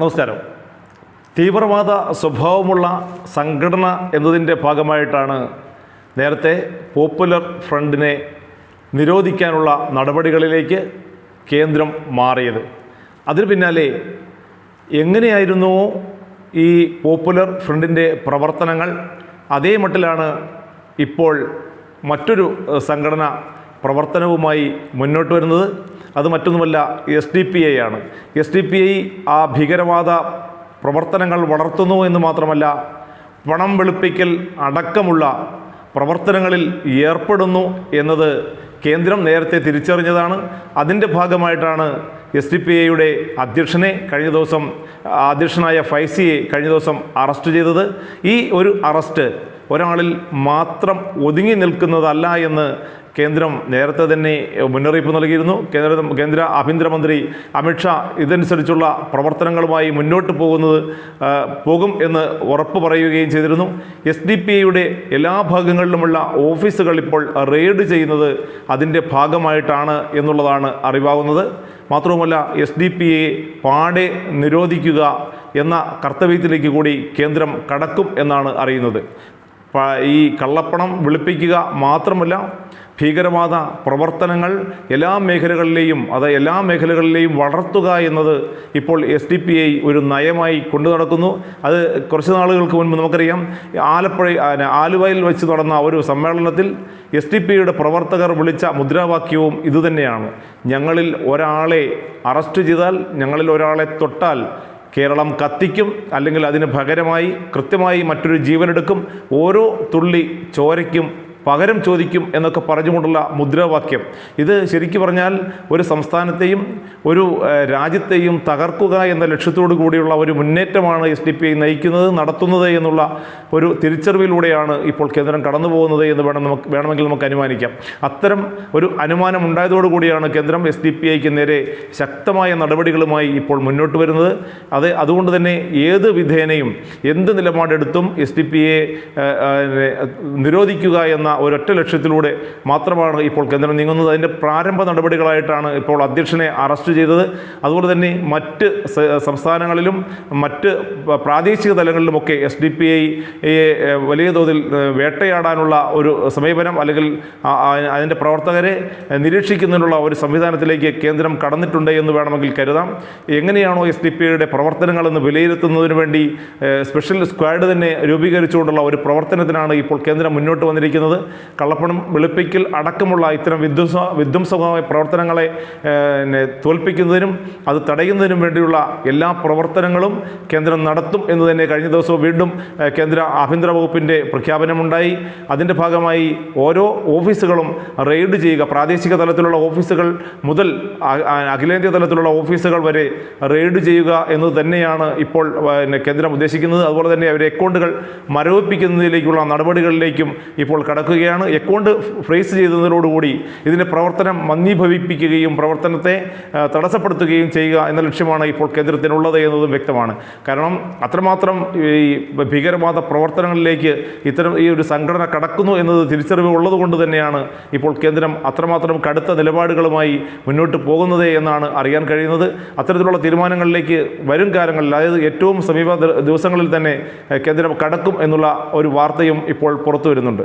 നമസ്കാരം. തീവ്രവാദ സ്വഭാവമുള്ള സംഘടന എന്നതിന്റെ ഭാഗമായിട്ടാണ് നേരത്തെ പോപ്പുലർ ഫ്രണ്ടിനെ നിരോധിക്കാനുള്ള നടപടികളിലേക്ക് കേന്ദ്രം മാറിയത്. അതിന് പിന്നാലെ എങ്ങനെയായിരുന്നു ഈ പോപ്പുലർ ഫ്രണ്ടിന്റെ പ്രവർത്തനങ്ങൾ? അതേ മട്ടിലാണ് ഇപ്പോൾ മറ്റൊരു സംഘടന പ്രവർത്തനവുമായി മുന്നോട്ട് വരുന്നത്. അത് മറ്റൊന്നുമല്ല എസ് ഡി പി ഐ ആണ്. എസ് ഡി പി ഐ ആ ഭീകരവാദ പ്രവർത്തനങ്ങൾ വളർത്തുന്നു എന്ന് മാത്രമല്ല പണം വെളുപ്പിക്കൽ അടക്കമുള്ള പ്രവർത്തനങ്ങളിൽ ഏർപ്പെടുന്നു എന്നത് കേന്ദ്രം നേരത്തെ തിരിച്ചറിഞ്ഞതാണ്. അതിന്റെ ഭാഗമായിട്ടാണ് എസ് ഡി പി ഐയുടെ അധ്യക്ഷനെ കഴിഞ്ഞ ദിവസം അധ്യക്ഷനായ ഫൈസിയെ കഴിഞ്ഞ ദിവസം അറസ്റ്റ് ചെയ്തത്. ഈ ഒരു അറസ്റ്റ് ഒരാളിൽ മാത്രം ഒതുങ്ങി നിൽക്കുന്നതല്ല എന്ന് കേന്ദ്രം നേരത്തെ തന്നെ മുന്നറിയിപ്പ് നൽകിയിരുന്നു. കേന്ദ്ര കേന്ദ്ര ആഭ്യന്തരമന്ത്രി അമിത്ഷാ ഇതനുസരിച്ചുള്ള പ്രവർത്തനങ്ങളുമായി മുന്നോട്ട് പോകുന്നത് പോകും എന്ന് ഉറപ്പ് പറയുകയും ചെയ്തിരുന്നു. എസ് ഡി പി ഐയുടെ എല്ലാ ഭാഗങ്ങളിലുമുള്ള ഓഫീസുകൾ ഇപ്പോൾ റെയ്ഡ് ചെയ്യുന്നത് അതിന്റെ ഭാഗമായിട്ടാണ് എന്നുള്ളതാണ് അറിവാകുന്നത്. മാത്രവുമല്ല എസ് ഡി പി എ പാടെ നിരോധിക്കുക എന്ന കർത്തവ്യത്തിലേക്ക് കൂടി കേന്ദ്രം കടക്കും എന്നാണ് അറിയുന്നത്. ഈ കള്ളപ്പണം വെളുപ്പിക്കുക മാത്രമല്ല ഭീകരവാദ പ്രവർത്തനങ്ങൾ എല്ലാ മേഖലകളിലെയും അത് എല്ലാ മേഖലകളിലെയും വളർത്തുക എന്നത് ഇപ്പോൾ എസ് ഡി പി ഐ ഒരു നയമായി കൊണ്ടു നടക്കുന്നു. അത് കുറച്ച് നാളുകൾക്ക് മുൻപ് നമുക്കറിയാം ആലപ്പുഴ ആലുവയിൽ വെച്ച് നടന്ന ഒരു സമ്മേളനത്തിൽ എസ് ഡി പി ഐയുടെ പ്രവർത്തകർ വിളിച്ച മുദ്രാവാക്യവും ഇതുതന്നെയാണ്. ഞങ്ങളിൽ ഒരാളെ അറസ്റ്റ് ചെയ്താൽ ഞങ്ങളിൽ ഒരാളെ തൊട്ടാൽ കേരളം കത്തിക്കും അല്ലെങ്കിൽ അതിന് പകരമായി കൃത്യമായി മറ്റൊരു ജീവനെടുക്കും. ഓരോ തുള്ളി ചോരയ്ക്കും പകരം ചോദിക്കും എന്നൊക്കെ പറഞ്ഞുകൊണ്ടുള്ള മുദ്രാവാക്യം. ഇത് ശരിക്കു പറഞ്ഞാൽ ഒരു സംസ്ഥാനത്തെയും ഒരു രാജ്യത്തെയും തകർക്കുക എന്ന ലക്ഷ്യത്തോടു കൂടിയുള്ള ഒരു മുന്നേറ്റമാണ് എസ് ഡി പി ഐ നയിക്കുന്നത് നടത്തുന്നത് എന്നുള്ള ഒരു തിരിച്ചറിവിലൂടെയാണ് ഇപ്പോൾ കേന്ദ്രം കടന്നു പോകുന്നത് എന്ന് വേണം നമുക്ക് വേണമെങ്കിൽ നമുക്ക് അനുമാനിക്കാം. അത്തരം ഒരു അനുമാനം ഉണ്ടായതോടുകൂടിയാണ് കേന്ദ്രം എസ് ഡി പി ഐക്ക് നേരെ ശക്തമായ നടപടികളുമായി ഇപ്പോൾ മുന്നോട്ട് വരുന്നത്. അത് അതുകൊണ്ട് തന്നെ ഏത് വിധേനയും എന്ത് നിലപാടെടുത്തും എസ് ഡി പി എ നിരോധിക്കുക എന്ന ഒരൊറ്റ ലക്ഷ്യത്തിലൂടെ മാത്രമാണ് ഇപ്പോൾ കേന്ദ്രം നീങ്ങുന്നത്. അതിന്റെ പ്രാരംഭ നടപടികളായിട്ടാണ് ഇപ്പോൾ അധ്യക്ഷനെ അറസ്റ്റ് ചെയ്തത്. അതുപോലെ തന്നെ മറ്റ് സംസ്ഥാനങ്ങളിലും മറ്റ് പ്രാദേശിക തലങ്ങളിലുമൊക്കെ എസ് ഡി പി ഐ വലിയ തോതിൽ വേട്ടയാടാനുള്ള ഒരു സമീപനം അല്ലെങ്കിൽ അതിന്റെ പ്രവർത്തകരെ നിരീക്ഷിക്കുന്നതിനുള്ള ഒരു സംവിധാനത്തിലേക്ക് കേന്ദ്രം കടന്നിട്ടുണ്ട് എന്ന് വേണമെങ്കിൽ കരുതാം. എങ്ങനെയാണോ എസ് ഡി പി ഐയുടെ പ്രവർത്തനങ്ങളെന്ന് വിലയിരുത്തുന്നതിന് വേണ്ടി സ്പെഷ്യൽ സ്ക്വാഡ് തന്നെ രൂപീകരിച്ചുകൊണ്ടുള്ള ഒരു പ്രവർത്തനത്തിനാണ് ഇപ്പോൾ കേന്ദ്രം മുന്നോട്ട് വന്നിരിക്കുന്നത്. കള്ളപ്പണം വെളുപ്പിക്കൽ അടക്കമുള്ള ഇത്തരം വിധ്വംസ വിധ്വംസമായ പ്രവർത്തനങ്ങളെ തോൽപ്പിക്കുന്നതിനും അത് തടയുന്നതിനും വേണ്ടിയുള്ള എല്ലാ പ്രവർത്തനങ്ങളും കേന്ദ്രം നടത്തും എന്ന് തന്നെ കഴിഞ്ഞ ദിവസവും വീണ്ടും കേന്ദ്ര ആഭ്യന്തര വകുപ്പിന്റെ പ്രഖ്യാപനമുണ്ടായി. അതിന്റെ ഭാഗമായി ഓരോ ഓഫീസുകളും റെയ്ഡ് ചെയ്യുക പ്രാദേശിക തലത്തിലുള്ള ഓഫീസുകൾ മുതൽ അഖിലേന്ത്യാ തലത്തിലുള്ള ഓഫീസുകൾ വരെ റെയ്ഡ് ചെയ്യുക എന്ന് തന്നെയാണ് ഇപ്പോൾ കേന്ദ്രം ഉദ്ദേശിക്കുന്നത്. അതുപോലെ തന്നെ അവരെ അക്കൗണ്ടുകൾ മരവിപ്പിക്കുന്നതിലേക്കുള്ള നടപടികളിലേക്കും ഇപ്പോൾ കടക്കുകയാണ് അക്കൗണ്ട് ഫ്രീസ് ചെയ്തതിനോടുകൂടി ഇതിന്റെ പ്രവർത്തനം മന്ദീഭവിപ്പിക്കുകയും പ്രവർത്തനത്തെ തടസ്സപ്പെടുത്തുകയും ചെയ്യുക എന്ന ലക്ഷ്യമാണ് ഇപ്പോൾ കേന്ദ്രത്തിനുള്ളത് എന്നതും വ്യക്തമാണ്. കാരണം അത്രമാത്രം ഈ ഭീകരവാദ പ്രവർത്തനങ്ങളിലേക്ക് ഇത്തരം ഈ ഒരു സംഘടന കടക്കുന്നു എന്നത് തിരിച്ചറിവ് ഉള്ളതുകൊണ്ട് തന്നെയാണ് ഇപ്പോൾ കേന്ദ്രം അത്രമാത്രം കടുത്ത നിലപാടുകളുമായി മുന്നോട്ട് പോകുന്നത് എന്നാണ് അറിയാൻ കഴിയുന്നത്. അത്തരത്തിലുള്ള തീരുമാനങ്ങളിലേക്ക് വരും കാലങ്ങളിൽ അതായത് ഏറ്റവും സമീപ ദിവസങ്ങളിൽ തന്നെ കേന്ദ്രം കടക്കും എന്നുള്ള ഒരു വാർത്തയും ഇപ്പോൾ പുറത്തു വരുന്നുണ്ട്.